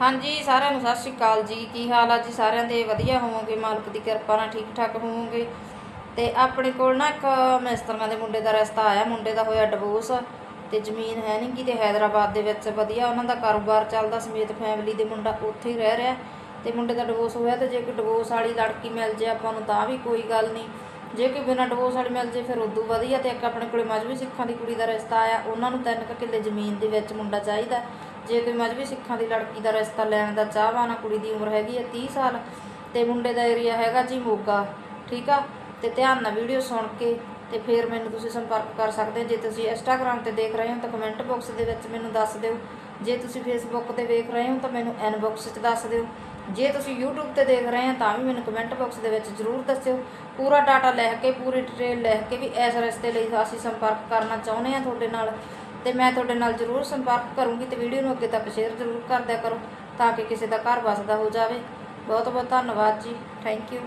ਹਾਂਜੀ, ਸਾਰਿਆਂ ਨੂੰ ਸਤਿ ਸ਼੍ਰੀ ਅਕਾਲ ਜੀ। ਕੀ ਹਾਲ ਆ ਜੀ? ਸਾਰਿਆਂ ਦੇ ਵਧੀਆ ਹੋਵੋਗੇ? ਮਾਲਕ ਦੀ ਕਿਰਪਾ ਨਾਲ ਠੀਕ ਠਾਕ ਹੋਵੋਗੇ? ਤੇ ਆਪਣੇ ਕੋਲ ਨਾ ਇੱਕ ਮਿਸਤਰੀਆਂ ਦੇ ਮੁੰਡੇ ਦਾ ਰਸਤਾ ਆਇਆ। ਮੁੰਡੇ ਦਾ ਹੋਇਆ ਡਿਵੋਰਸ ਤੇ ਜ਼ਮੀਨ ਹੈ ਨਹੀਂ ਕਿਤੇ ਹైదరాబాద్ ਦੇ ਵਿੱਚ ਵਧੀਆ। ਉਹਨਾਂ ਦਾ ਕਾਰੋਬਾਰ ਚੱਲਦਾ ਸਮੇਤ ਫੈਮਿਲੀ ਦੇ ਮੁੰਡਾ ਉੱਥੇ ਹੀ ਰਹਿ ਰਿਹਾ ਤੇ ਮੁੰਡੇ ਦਾ ਡਿਵੋਰਸ ਹੋਇਆ ਤੇ ਜੇ ਕੋਈ ਡਿਵੋਰਸ ਵਾਲੀ ਲੜਕੀ ਮਿਲ ਜੇ ਆਪਾਂ ਨੂੰ ਤਾਂ ਵੀ ਕੋਈ ਗੱਲ ਨਹੀਂ। ਜੇ ਕੋਈ ਬਿਨਾਂ ਡਿਵੋਰਸ ਵਾਲੀ ਮਿਲ ਜੇ ਫਿਰ ਉਦੋਂ ਵਧੀਆ ਤੇ ਇੱਕ ਆਪਣੇ ਕੋਲੇ ਮਜਬੀ ਸਿੱਖਾਂ ਦੀ ਕੁੜੀ ਦਾ ਰਸਤਾ ਆਇਆ। ਉਹਨਾਂ ਨੂੰ ਤਿੰਨ ਕਿੱਲੇ ਜ਼ਮੀਨ ਦੇ ਵਿੱਚ ਮੁੰਡਾ ਚਾਹੀਦਾ। ਜੇ ਕੋਈ ਮਜਬੀ ਸਿੱਖਾਂ ਦੀ ਲੜਕੀ ਦਾ ਰਿਸ਼ਤਾ ਲੈਣ ਦਾ ਚਾਹਵਾਨ ਆ ਕੁੜੀ ਦੀ ਉਮਰ ਹੈਗੀ ਹੈ 30 ਸਾਲ ਤੇ ਮੁੰਡੇ ਦਾ ਏਰੀਆ ਹੈਗਾ ਜੀ ਮੋਗਾ, ਠੀਕ ਆ? ਤੇ ਧਿਆਨ ਨਾਲ ਵੀਡੀਓ ਸੁਣ ਕੇ ਤੇ ਫਿਰ ਮੈਨੂੰ ਤੁਸੀਂ ਸੰਪਰਕ ਕਰ ਸਕਦੇ ਜੇ ਤੁਸੀਂ ਇੰਸਟਾਗ੍ਰam ਤੇ ਦੇਖ ਰਹੇ ਹੋ ਤਾਂ ਕਮੈਂਟ ਬਾਕਸ ਦੇ ਵਿੱਚ ਮੈਨੂੰ ਦੱਸ ਦਿਓ। ਜੇ ਤੁਸੀਂ ਫੇਸਬੁੱਕ ਤੇ ਵੇਖ ਰਹੇ ਹੋ ਤਾਂ ਮੈਨੂੰ ਇਨਬਾਕਸ 'ਚ ਦੱਸ ਦਿਓ। ਜੇ ਤੁਸੀਂ YouTube ਤੇ ਦੇਖ ਰਹੇ ਹੋ ਤਾਂ ਵੀ ਮੈਨੂੰ ਕਮੈਂਟ ਬਾਕਸ ਦੇ ਵਿੱਚ ਜ਼ਰੂਰ ਦੱਸਿਓ। ਪੂਰਾ ਡਾਟਾ ਲੈ ਕੇ, ਪੂਰੀ ਡਿਟੇਲ ਲੈ ਕੇ ਵੀ ਇਸ ਰਸਤੇ ਲਈ ਅਸੀਂ ਸੰਪਰਕ ਕਰਨਾ ਚਾਹੁੰਦੇ ਹਾਂ ਤੁਹਾਡੇ ਨਾਲ। ਤੇ ਮੈਂ ਤੁਹਾਡੇ ਨਾਲ ਜ਼ਰੂਰ ਸੰਪਰਕ ਕਰੂੰਗੀ ਤੇ ਵੀਡੀਓ ਨੂੰ ਅੱਗੇ ਤੱਕ ਸ਼ੇਅਰ ਜ਼ਰੂਰ ਕਰਦਿਆ ਕਰੋ ਤਾਂ ਕਿ ਕਿਸੇ ਦਾ ਘਰ ਵਸਦਾ ਹੋ ਜਾਵੇ। ਬਹੁਤ ਬਹੁਤ ਧੰਨਵਾਦ ਜੀ। Thank you